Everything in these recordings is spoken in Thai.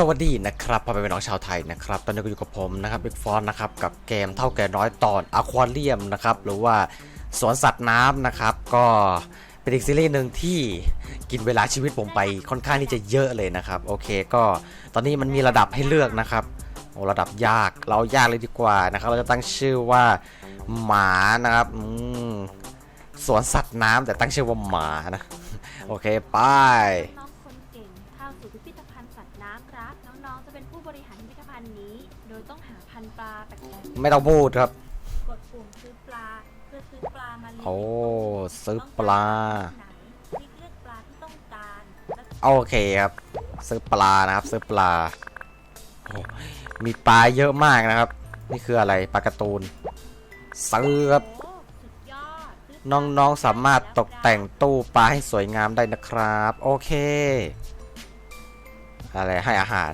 สวัสดีนะครับพ่อแม่น้องชาวไทยนะครับ ตอนนี้ก็อยู่กับผมนะครับบิ๊กฟอนนะครับ กับเกมเท่าแก่น้อยตอนอะควาเรียมนะครับ หรือว่าสวนสัตว์น้ำนะครับ ก็เป็นอีกซีรีส์หนึ่งที่กินเวลาชีวิตผมไปค่อนข้างที่จะเยอะเลยนะครับ โอเคก็ตอนนี้มันมีระดับให้เลือกนะครับโอ้ระดับยากเรายากเลยดีกว่านะครับ เราจะตั้งชื่อว่าหมานะครับสวนสัตว์น้ำแต่ตั้งชื่อว่าหมานะ โอเคไป ไม่ต้องพูดครับๆกดปุ่มซื้อปลาเพื่อซื้อปลามาเลี้ยงโอ้ ซื้อต้องปลาไหนคลิกเลือกปลาที่ต้องการและโอเคครับ ซื้อปลานะครับ ซื้อปลาโอ้มีปลาเยอะมากนะครับ นี่คืออะไรปลาการ์ตูนซื้อครับ โอ้สุดยอดซื้ปลาน้องๆสามารถตกแต่งตู้ปลาให้สวยงามได้นะครับ โอเค อะไรให้อาหาร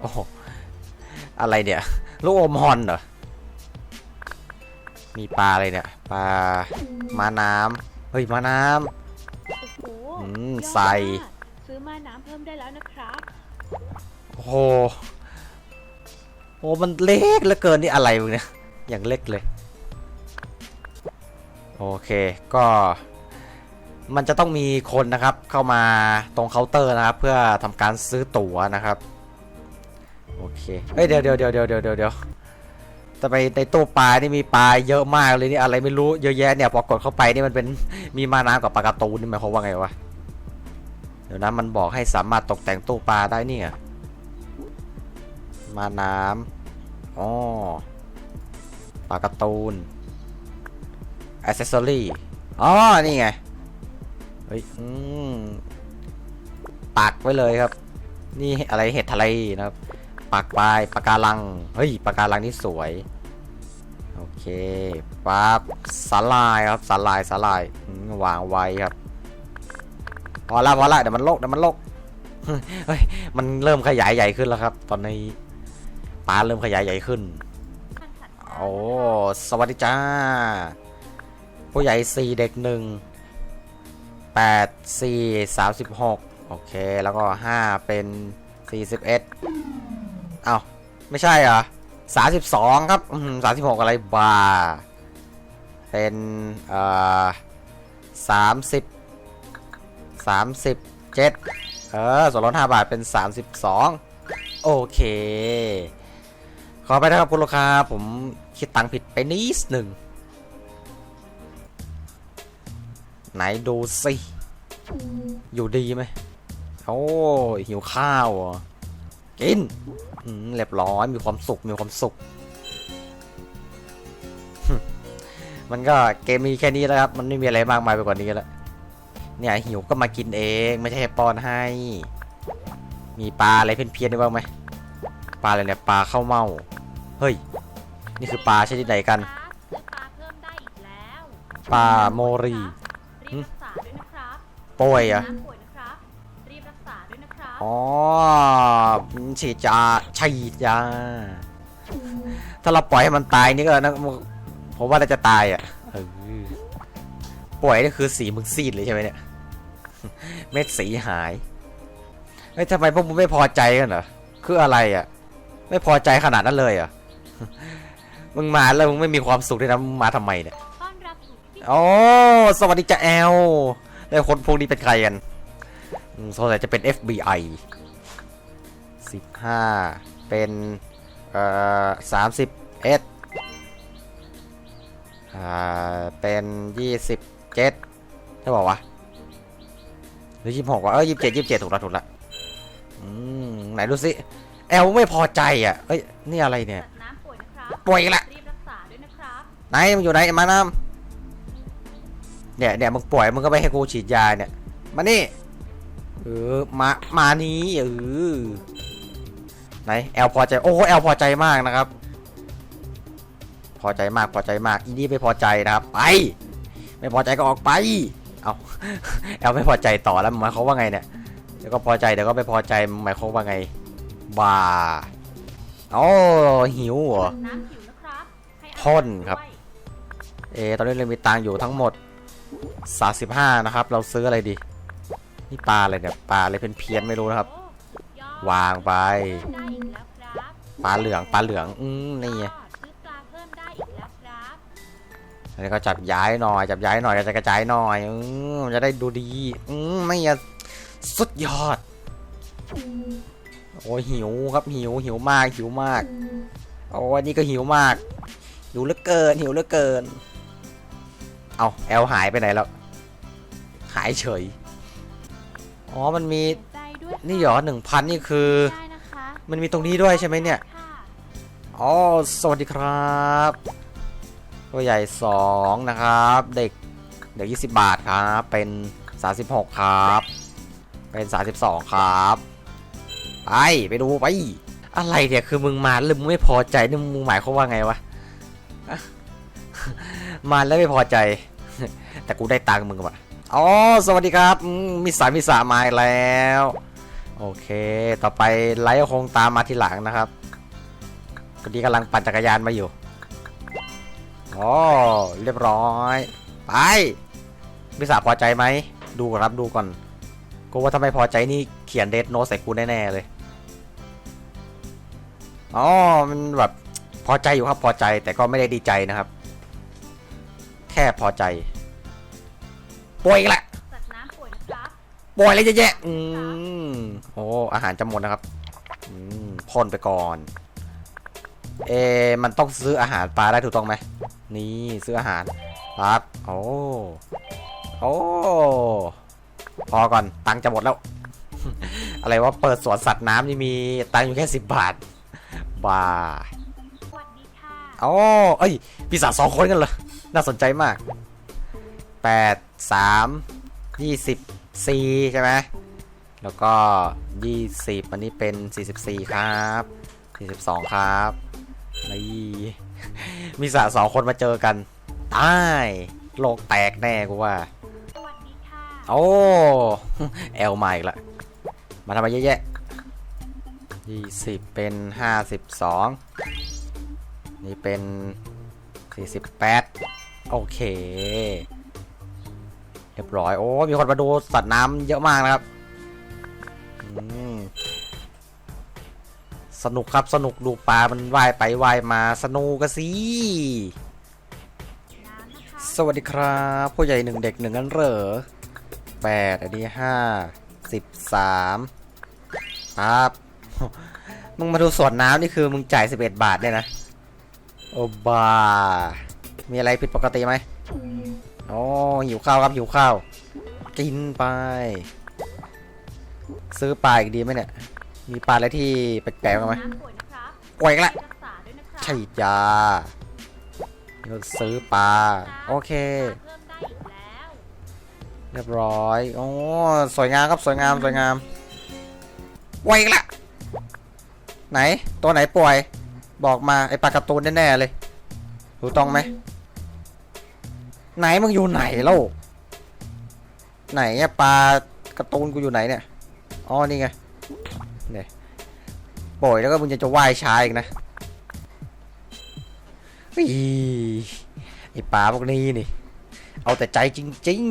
โอ้โห อะไรเนี่ย ลูกอมฮอนเหรอ มีปลาอะไรเนี่ย ปลามาน้ำ เฮ้ยมาน้ำโอ้โหอืมยอดใส่มากซื้อมาน้ำเพิ่มได้แล้วนะครับโอ้โหโอ้มันเล็กเหลือเกินนี่อะไรมึงเนี่ย อย่างเล็กเลย โอเค ก็ มันจะต้องมีคนนะครับ เข้ามาตรงเคาน์เตอร์นะครับ เพื่อทำการซื้อตั๋วนะครับ โอเคเอ้ยเดี๋ยวเดี๋ยวเดี๋ยวเดี๋ยวเดี๋ยวเดี๋ยวเดี๋ยวแต่ไปในตู้ปลานี่มีปลาเยอะมากเลยนี่อะไรไม่รู้เยอะแยะเนี่ยพอกดเข้าไปนี่มันเป็นมีมาน้ำกับปลาการ์ตูนนี่หมายความว่าไงวะเดี๋ยวนะมันบอกให้สามารถตกแต่งตู้ปลาได้เนี่ยมาน้ำอ๋อปลาการ์ตูนอ c เซสซอรี่อ๋อ นี่ไง เฮ้ย อืมปักไว้เลยครับ นี่อะไรเห็ดทะเลนะครับ ปักไปปากการัง เฮ้ยปากการังนี่สวย โอเคปั๊บสาลายครับสาลายสาลายวางไว้ครับ พอละพอละเดี๋ยวมันโลกเดี๋ยวมันโลกเฮ้ยมันเริ่มขยายใหญ่ขึ้นแล้วครับ ตอนนี้ปลาเริ่มขยายใหญ่ขึ้นโอ้สวัสดีจ้า ผู้ใหญ่สี่เด็กหนึ่งแปดสี่สามสิบหกโอเค แล้วก็ห้าเป็นสี่สิบเอ็ด เอ้าไม่ใช่เหรอสามสิบสองครับสามสิบหกอะไรบ้าเป็นเอ่อสามสิบสามสิบเจ็ดเออส่วนลดห้าบาทเป็นสามสิบสองโอเค ขอไปนะครับคุณลูกค้าผมคิดตังค์ผิดไปนิดหนึ่งไหนดูสิ อยู่ดีไหม โอ้หิวข้าวเหรอกิน เรียบร้อยมีความสุขมีความสุข มันก็เกมมีแค่นี้แล้วครับ มันไม่มีอะไรมากมายไปกว่านี้แล้วเนี่ยหิวก็มากินเองไม่ใช่ให้ป้อนให้ มีปลาอะไรเพี้ยนๆได้บ้างไหมปลาอะไรเนี่ยปลาข้าวเม่าเฮ้ย นี่คือปลาชนิดไหนกันครับซื้อปลาเพิ่มได้อีกแล้วปลาโมรีรีบรักษาด้วยนะครับป่วยเหรอะ อ๋อฉีดยาฉีดยา ถ้าเราปล่อยให้มันตายนี่ก็นะผมว่าน่าจะตายอะเออป่วยนี่คือสีมึงซีดเลยใช่ไหมเนี่ย เม็ดสีหายเฮ้ยทำไมพวกมึงไม่พอใจกันเหรอ คืออะไรอะ ไม่พอใจขนาดนั้นเลยเหรอะ มึงมาแล้วมึงไม่มีความสุขด้วยนะมึงมาทำไมเนี่ยต้อนรับสู่พิพิธโอ้สวัสดีจ้าแอลแล้วคนพวกนี้เป็นใครกันอืม สงสัยจะเป็น FBI 15 เป็น เอ่อ30เอสอ่า เป็น27ใช่บอกวะหรือ26วะเออ27 27ถูกละถูกละอืมไหนดูสิแอลไม่พอใจอะเอ้ย นี่อะไรเนี่ยสัตว์น้ำป่วยนะครับป่วยอีกละ รีบรักษาด้วยนะครับไหนมึงอยู่ไหนมาน้ำเนี่ยเนี่ยมึงป่วยมึงก็ไม่ให้กูฉีดยาเนี่ย มานี่ เออมามานี้เออไหนแอลพอใจโอ้แอลพอใจมากนะครับ พอใจมากพอใจมากอีนี่ไม่พอใจนะครับไป ไม่พอใจก็ออกไปเอาแอลไม่พอใจต่อแล้วหมายความว่าไงเนี่ยเดี๋ยวก็พอใจเดี๋ยวก็ไม่พอใจหมายความว่าไงบ้าโอ้หิวเหรอน้ำหิวนะครับให้อาหารพ่นครับด้วยเอตอนนี้เรามีตังค์อยู่ทั้งหมด35นะครับ เราซื้ออะไรดี นี่ปลาอะไรเนี่ยปลาอะไรเป็นเพี้ยนๆไม่รู้นะครับโอ้ยอดวางไปได้อีกแล้วครับปลาเหลืองปลาเหลืองอืมนี่ไงยอดซื้อปลาเพิ่มได้อีกแล้วครับอันนี้ก็จับย้ายหน่อย จับย้ายหน่อยกระจายกระจายหน่อยอืมมันจะได้ดูดีอืมไม่อะสุดยอด โอ้ยหิวครับหิวหิวมากหิวมากโอ้ยนี่ก็หิวมากหิวเหลือเกินหิวเหลือเกิน เอาแอลหายไปไหนแล้ว หายเฉย อ๋อ มันมี ใจด้วยค่ะนี่เหรอหนึ่งพันนี่คือ ได้นะคะมันมีตรงนี้ด้วยใช่ไหมเนี่ย ค่ะอ๋อ สวัสดีครับ ตัวใหญ่ 2 นะครับ เด็ก เด็ก 20 บาทครับ เป็น 36 ครับ เป็น 32 ครับ ไป ไปดูไป อะไรเนี่ย คือมึงมาแล้วมึงไม่พอใจนี่มึงหมายความว่าไงวะอะ มาแล้วไม่พอใจ แต่กูได้ตังค์มึงว่ะ อ๋อ สวัสดีครับมมีสามีสามาแล้ว โอเค ต่อไปไลฟ์คงตามมาทีหลังนะครับตอนนี้กำลังปั่นจักรยานมาอยู่อ๋อเรียบร้อย ไปพิสาพอใจไหม ดูก่อนครับดูก่อน กูว่าถ้าไมพอใจนี่เขียนเดทโนใส่กูแน่ ๆ เลย อ๋อ มันแบบพอใจอยู่ครับพอใจแต่ก็ไม่ได้ดีใจนะครับ แค่พอใจ ป่วยอีกและสัตว์น้ำป่วยนะครับป่วยอะไรเยอะแยะอืมโอ้อาหารจะหมดนะครับอืมพ่นไปก่อน เอะมันต้องซื้ออาหารปลาได้ถูกต้องไหมนี่ซื้ออาหารครับโอ้โอ้พอก่อนตังค์จะหมดแล้ว อะไรว่าเปิดสวนสัตว์น้ำนี่มีตังค์อยู่แค่สิบบาทบ้าสวัสดีค่ะอ๋อเอ้ยปีศาจสองคนกันเหรอน่าสนใจมากแปด สามยี่สิบสี่ใช่ไหมแล้วก็ยี่สิบอันนี้เป็นสี่สิบสี่ครับสี่สิบสองครับนี่มีสาสองคนมาเจอกันตายโลกแตกแน่กูว่าสวัสดีค่ะโอ้แอลมาอีกละ มาทำไมเยอะแยะยี่สิบเป็นห้าสิบสองนี่เป็นสี่สิบแปดโอเค เรียบร้อย โอ้มีคนมาดูสัตว์น้ำเยอะมากนะครับสนุกครับสนุกดูปลา มันว่ายไปว่ายมาสนุกกะสิ สวัสดีครับ ผู้ใหญ่หนึ่งเด็กหนึ่งนั้นเหรอแปดอันนี้ห้าสิบสามครับ มึงมาดูสวนน้ำนี่คือมึงจ่ายสิบเอ็ดบาทเนี่ยนะ โอบามีอะไรผิดปกติไหม โอ้หิวข้าวครับหิวข้าว กินไป ซื้อปลาอีกดีไหมเนี่ย มีปลาอะไรที่แปลกๆไหมน้ำป่วยนะครับป่วยอีกละรักษาด้วยนะครับใช่ยาซื้อปลา โอเค เรียบร้อย โอ้สวยงามครับสวยงามสวยงามป่วยอีกละ ไหน ตัวไหนป่วย บอกมาไอปลาการ์ตูนแน่ๆเลย ถูกต้องไหม ไหนมึงอยู่ไหนเล่าไหนอะปลาการ์ตูนกูอยู่ไหนเนี่ยอ๋อนี่ไงเนี่ยป่วยแล้วก็มึงจะจะว่ายช้าอีกนะอีไอปลาพวกนี้นี่ เอาแต่ใจจริง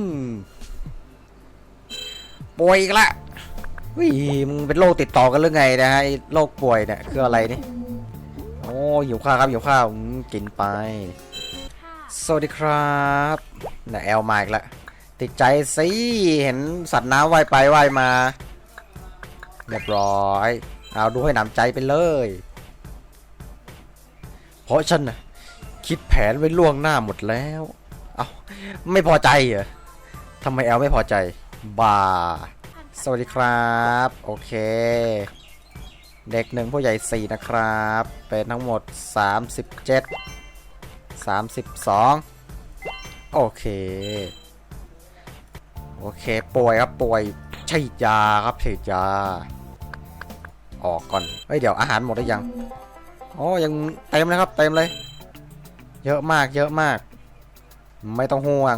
ๆป่วยอีกละวิมึงเป็นโรคติดต่อกันหรือไงนะฮะไอ้โรคป่วยเนี่ยคืออะไรนี่โอ้หิวข้าวครับหิวข้าวกินไป สวัสดีครับน่ะแอลมาอีกแล้วติดใจสิเห็นสัตว์น้ำว่ายไปว่ายมาเรียบร้อย เอาดูให้หนำใจไปเลย เพราะฉันนะคิดแผนไว้ล่วงหน้าหมดแล้ว เอาไม่พอใจเหรอทำไมแอลไม่พอใจบาสวัสดีครับ โอเค เด็กหนึ่งผู้ใหญ่สี่นะครับ เป็นทั้งหมด 37 32 โอเค โอเค ป่วยครับ ป่วยใช่ยาครับใช่ยา ออกก่อน เฮ้ย เดี๋ยวอาหารหมดหรือยัง อ๋อ ยังเต็มเลยครับ เต็มเลย เยอะมาก เยอะมาก ไม่ต้องห่วง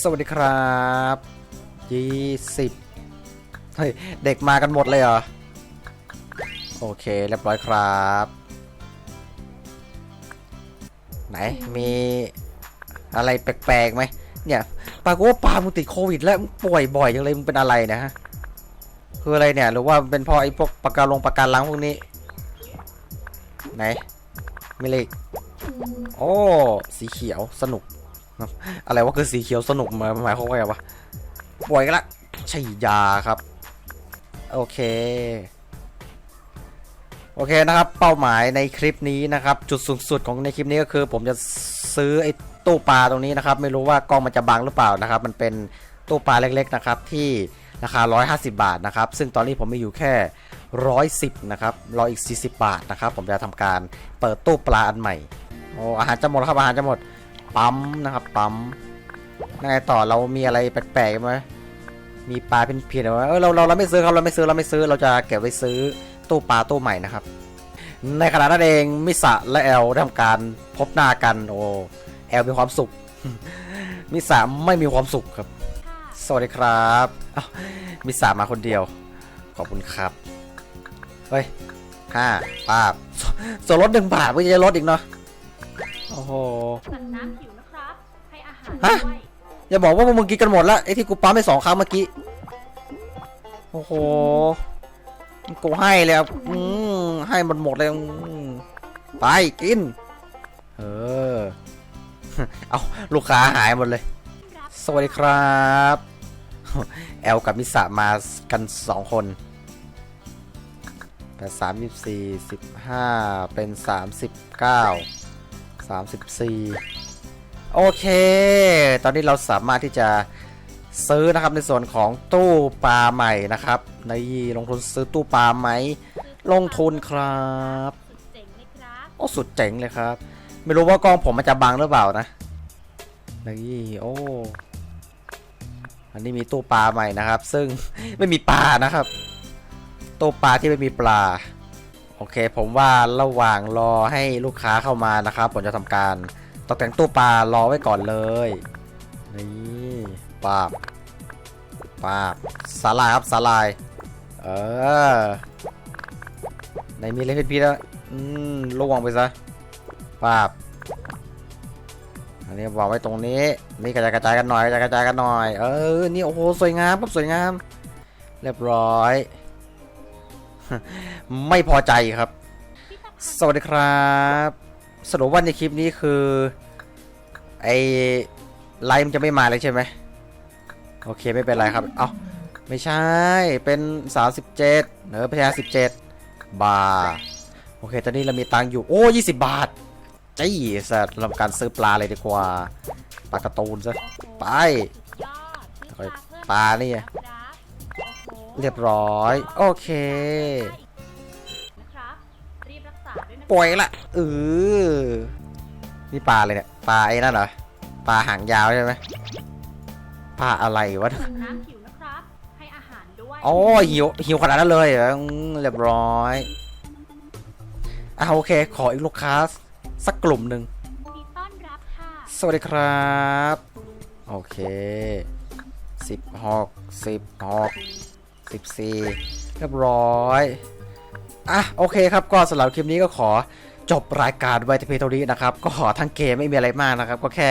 สวัสดีครับยี่สิบเฮ้ย เด็กมากันหมดเลยเหรอ โอเค เรียบร้อยครับ ไหนมีอะไรแปลกๆไหมเนี่ยปลากูว่าปลามึงติดโควิด แล้วมึงป่วยบ่อยจังเลยมึงเป็นอะไรนะฮะคืออะไรเนี่ยหรือว่าเป็นเพราะไอ้พวกปากกาลงปากการังพวกนี้ ไหนไม่เลขโอ้สีเขียวสนุก อะไรวะคือสีเขียวสนุกมาหมายความว่าไงวะป่วยกันละใช่ยาครับ โอเค โอเคนะครับ เป้าหมายในคลิปนี้นะครับ จุดสูงสุดของในคลิปนี้ก็คือ ผมจะซื้อไอ้ตู้ปลาตรงนี้นะครับ ไม่รู้ว่ากล้องมันจะบังหรือเปล่านะครับ มันเป็นตู้ปลาเล็กๆนะครับที่ราคา 150 บาทนะครับ ซึ่งตอนนี้ผมมีอยู่แค่ 110 นะครับ รออีก 40 บาทนะครับ ผมจะทำการเปิดตู้ปลาอันใหม่ โอ้อาหารจะหมดครับ อาหารจะหมด ปั๊มนะครับ ปั๊มยังไงต่อ เรามีอะไรแปลกๆไหมมีปลาเป็นเพียนๆไหมเออเราเราเราไม่ซื้อครับ เราไม่ซื้อ เราไม่ซื้อ เราจะเก็บไว้ซื้อ ตู้ปลาตู้ใหม่นะครับ ในขณะนั้นเองมิสะและแอลได้ทำการพบหน้ากันโอ้แอลมีความสุข มิสะไม่มีความสุขครับค่ะสวัสดีครับอ้าวมิสามาคนเดียว ขอบคุณครับ เฮ้ยห้าป้าบสส่วนลดหนึ่งบาทไม่จะลดอีกเนาะโอ้โหสัตว์น้ำหิวนะครับให้อาหารฮะด้วยอย่าบอกว่าพวกมึงกินกันหมดแล้วไอ้ที่กูปั๊มไปสองครั้งเมื่อกี้ โอ้โห กูให้เลยอะอืมให้หมดหมดเลยไปกิน เออ เอาลูกค้าหายหมดเลย สวัสดีครับ แอลกับมิสะมากันสองคนแปดสามยี่สี่สิบห้าเป็นสามสิบเก้าสามสิบสี่โอเค ตอนนี้เราสามารถที่จะ ซื้อนะครับในส่วนของตู้ปลาใหม่นะครับ ในลงทุนซื้อตู้ปลาไหมลงทุนครับสุดเจ๋งเลยครับโอ้สุดเจ๋งเลยครับ ไม่รู้ว่ากล้องผมมันจะบังหรือเปล่านะนี่โอ้อันนี้มีตู้ปลาใหม่นะครับ ซึ่งไม่มีปลานะครับตู้ปลาที่ไม่มีปลาโอเค ผมว่าระหว่างรอให้ลูกค้าเข้ามานะครับ ผมจะทำการตกแต่งตู้ปลารอไว้ก่อนเลยนี่ ปาบปาบสาลายครับสาลาย เออในมีอะไรพี่ๆแล้วอืมล่วงไปซะปาบอันนี้วางไว้ตรงนี้นี่กระจายกระจายกันหน่อยกระจายกระจายกันหน่อย เออ นี่โอ้โหสวยงามครับสวยงาม เรียบร้อย ไม่พอใจครับ สวัสดีครับ สรุปว่าในคลิปนี้คือไอไลฟ์มันจะไม่มาเลยใช่ไหม โอเคไม่เป็นไรครับ เอ้าไม่ใช่ เป็น37เจ็ดเนอพยา17บาท โอเค ตอนนี้เรามีตังอยู่ โอ้20บบาทจี้สัตว์ทำการซื้อปลาเลยดีกว่า ปลากร์ตูนซะ ไปปลาเนี่เรียบร้อย โอเคนะครับรีบรักษาด้วยนะปล่อยละเออนี่ปลาเลยเนี่ย ปลาไอ้นั่นเหรอ ปลาหางยาวใช่ไหม ปลาอะไรวะสัตว์น้ำหิวนะครับ ให้อาหารด้วยอ๋อหิวหิวขนาดนั้นเลยเหรออืมเรียบร้อยอะโอเค ขออีกลูกค้าสักกลุ่มหนึ่งยินดีต้อนรับค่ะสวัสดีครับ โอเคสิบหกสิบหกสิบสี่เรียบร้อยอะโอเคครับก็สำหรับคลิปนี้ก็ขอจบรายการไว้ที่เพียงเท่านี้นะครับ ก็ทั้งเกมไม่มีอะไรมากนะครับ ก็แค่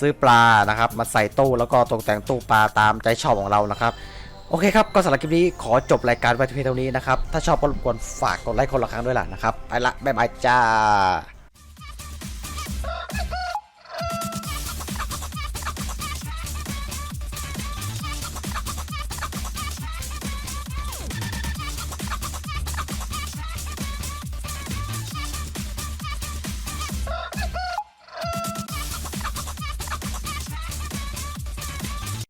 ซื้อปลานะครับ มาใส่ตู้แล้วก็ตกแต่งตู้ปลาตามใจชอบของเรานะครับโอเคครับ ก็สำหรับคลิปนี้ขอจบรายการไว้เพียงเท่านี้นะครับ ถ้าชอบก็รบกวนฝากกดไลค์คนละครั้งด้วยล่ะนะครับ ไปละ บ๊ายบายจ้า